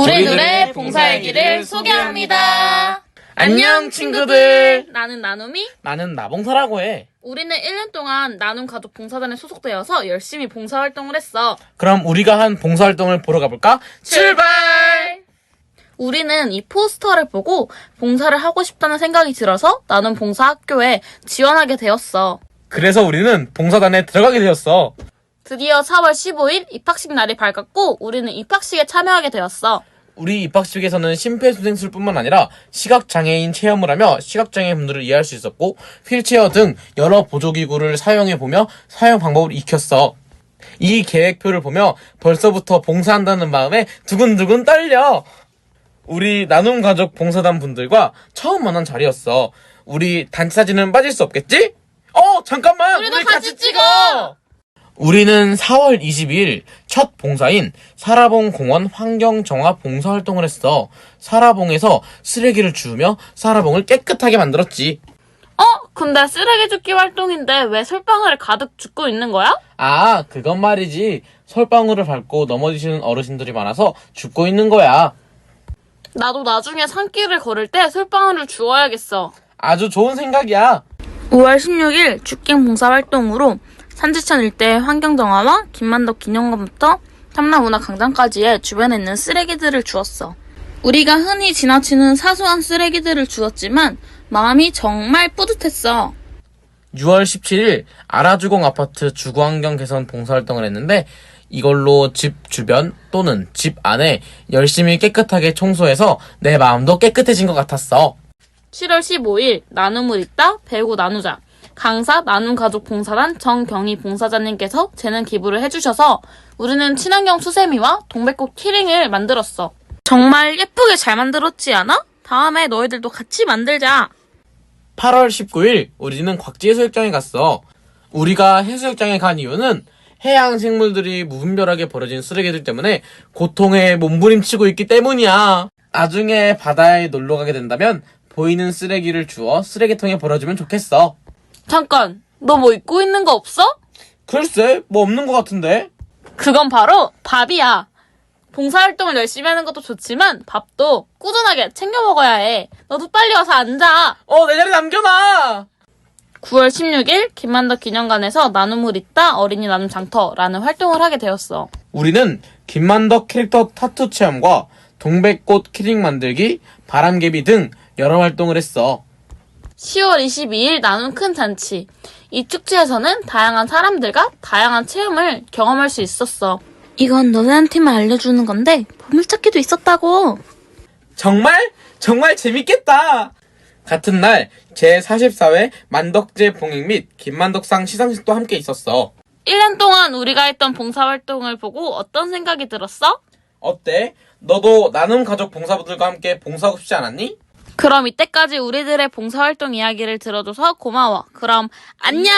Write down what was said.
우리들의 봉사일기를 소개합니다. 안녕 친구들. 나는 나눔이. 나는 나봉사라고 해. 우리는 1년 동안 나눔 가족 봉사단에 소속되어서 열심히 봉사활동을 했어. 그럼 우리가 한 봉사활동을 보러 가볼까? 출발! 우리는 이 포스터를 보고 봉사를 하고 싶다는 생각이 들어서 나눔 봉사 학교에 지원하게 되었어. 그래서 우리는 봉사단에 들어가게 되었어. 드디어 4월 15일 입학식 날이 밝았고 우리는 입학식에 참여하게 되었어. 우리 입학식에서는 심폐소생술뿐만 아니라 시각장애인 체험을 하며 시각장애 분들을 이해할 수 있었고 휠체어 등 여러 보조기구를 사용해 보며 사용 방법을 익혔어. 이 계획표를 보며 벌써부터 봉사한다는 마음에 두근두근 떨려. 우리 나눔 가족 봉사단 분들과 처음 만난 자리였어. 우리 단체 사진은 빠질 수 없겠지? 어 잠깐만 우리도 우리 같이 같이 찍어. 우리는 4월 22일 첫 봉사인 사라봉 공원 환경 정화 봉사 활동을 했어. 사라봉에서 쓰레기를 주우며 사라봉을 깨끗하게 만들었지. 어? 근데 쓰레기 줍기 활동인데 왜 솔방울을 가득 줍고 있는 거야? 아, 그건 말이지. 솔방울을 밟고 넘어지시는 어르신들이 많아서 죽고 있는 거야. 나도 나중에 산길을 걸을 때 솔방울을 주워야겠어. 아주 좋은 생각이야. 5월 16일 죽갱 봉사활동으로 산지천 일대 환경정화와 김만덕 기념관부터 탐라문화광장까지의 주변에 있는 쓰레기들을 주었어. 우리가 흔히 지나치는 사소한 쓰레기들을 주었지만 마음이 정말 뿌듯했어. 6월 17일 아라주공 아파트 주거환경 개선 봉사활동을 했는데 이걸로 집 주변 또는 집 안에 열심히 깨끗하게 청소해서 내 마음도 깨끗해진 것 같았어. 7월 15일 나눔을 읽다 배우고 나누자. 강사 나눔가족 봉사단 정경희 봉사자님께서 재능 기부를 해주셔서 우리는 친환경 수세미와 동백꽃 키링을 만들었어. 정말 예쁘게 잘 만들었지 않아? 다음에 너희들도 같이 만들자. 8월 19일 우리는 곽지 해수욕장에 갔어. 우리가 해수욕장에 간 이유는 해양 생물들이 무분별하게 버려진 쓰레기들 때문에 고통에 몸부림치고 있기 때문이야. 나중에 바다에 놀러 가게 된다면 보이는 쓰레기를 주워 쓰레기통에 버려주면 좋겠어. 잠깐, 너 뭐 입고 있는 거 없어? 글쎄, 뭐 없는 것 같은데? 그건 바로 밥이야. 봉사활동을 열심히 하는 것도 좋지만 밥도 꾸준하게 챙겨 먹어야 해. 너도 빨리 와서 앉아. 어, 내 자리 남겨놔! 9월 16일 김만덕 기념관에서 나눔을 읽다 어린이 나눔 장터라는 활동을 하게 되었어. 우리는 김만덕 캐릭터 타투 체험과 동백꽃 키링 만들기, 바람개비 등 여러 활동을 했어. 10월 22일 나눔 큰 잔치. 이 축제에서는 다양한 사람들과 다양한 체험을 경험할 수 있었어. 이건 너네한테만 알려주는 건데 보물찾기도 있었다고. 정말? 정말 재밌겠다! 같은 날, 제44회 만덕제 봉행 및 김만덕상 시상식도 함께 있었어. 1년 동안 우리가 했던 봉사활동을 보고 어떤 생각이 들었어? 어때? 너도 나눔 가족 봉사분들과 함께 봉사하고 싶지 않았니? 그럼 이때까지 우리들의 봉사활동 이야기를 들어줘서 고마워. 그럼 안녕!